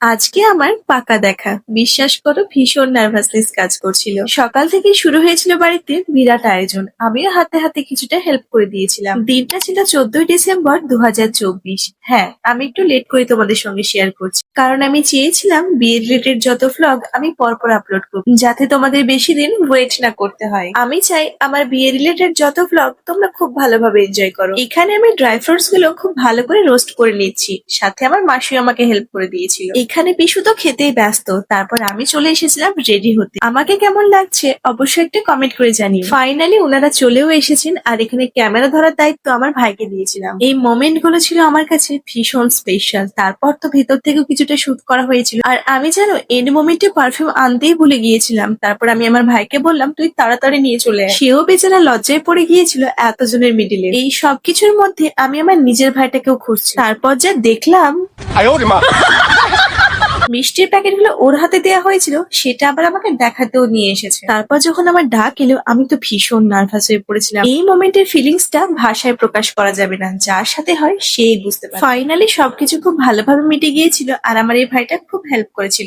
আজকে আমার পাকা দেখা। বিশ্বাস করো, ভীষণ নার্ভাসনেস কাজ করছিল। সকাল থেকে শুরু হয়েছিল বাড়িতে বিরাট আয়োজন। আমিও হাতে হাতে কিছুটা হেল্প করে দিয়েছিলাম। দিনটা ছিল চোদ্দই ডিসেম্বর দুহাজার চব্বিশ। হ্যাঁ আমি একটু লেট করে তোমাদের সঙ্গে শেয়ার করছি। কারণ আমি চেয়েছিলাম বিয়ের রিলেটেড যত ভ্লগ আমি পরপর আপলোড করব, যাতে তোমাদের বেশি দিন ওয়েট না করতে হয়। আমি চাই আমার বিয়ে রিলেটেড যত ভ্লগ তোমরা খুব ভালোভাবে এনজয় করো। এখানে আমি ড্রাই ফ্রুটসগুলো খুব ভালো করে রোস্ট করে নিচ্ছি। সাথে আমার মাসিও আমাকে হেল্প করে দিয়েছিল। এখানে পিসু তো খেতেই ব্যস্ত। তারপর আমি চলে এসেছিলাম রেডি হতে। আমাকে কেমন লাগছে অবশ্যই একটা কমেন্ট করে জানি ফাইনালি ওনারা চলেও এসেছেন আর এখানে ক্যামেরা ধরার দায়িত্ব আমার ভাইকে দিয়েছিলাম। এই মোমেন্টগুলো ছিল আমার কাছে ভীষণ স্পেশাল তারপর তো ভেতর থেকেও কিছুটা শুট করা হয়েছিল। আর আমি যেন এন্ড মোমেন্টে পারফিউম আনতেই ভুলে গিয়েছিলাম। তারপর আমি আমার ভাইকে বললাম তুই তাড়াতাড়ি নিয়ে চলে সেও বেচারা লজ্জায় পড়ে গিয়েছিল এতজনের মিডিলে এই সবকিছুর মধ্যে আমি আমার নিজের ভাইটাকেও খুঁজছি। তারপর যা দেখলাম মিষ্টির প্যাকেটগুলো ওর হাতে দেওয়া হয়েছিল, সেটা আবার আমাকে দেখাতেও নিয়ে এসেছে। তারপর যখন আমার ডাক এলো, আমি তো ভীষণ নার্ভাস হয়ে পড়েছিলাম। এই মোমেন্টের ফিলিংসটা ভাষায় প্রকাশ করা যাবে না। যার সাথে হয়, সেই বুঝতে পারে ফাইনালি সবকিছু খুব ভালোভাবে মিটে গিয়েছিল, আর আমার এই ভাইটা খুব হেল্প করেছিল।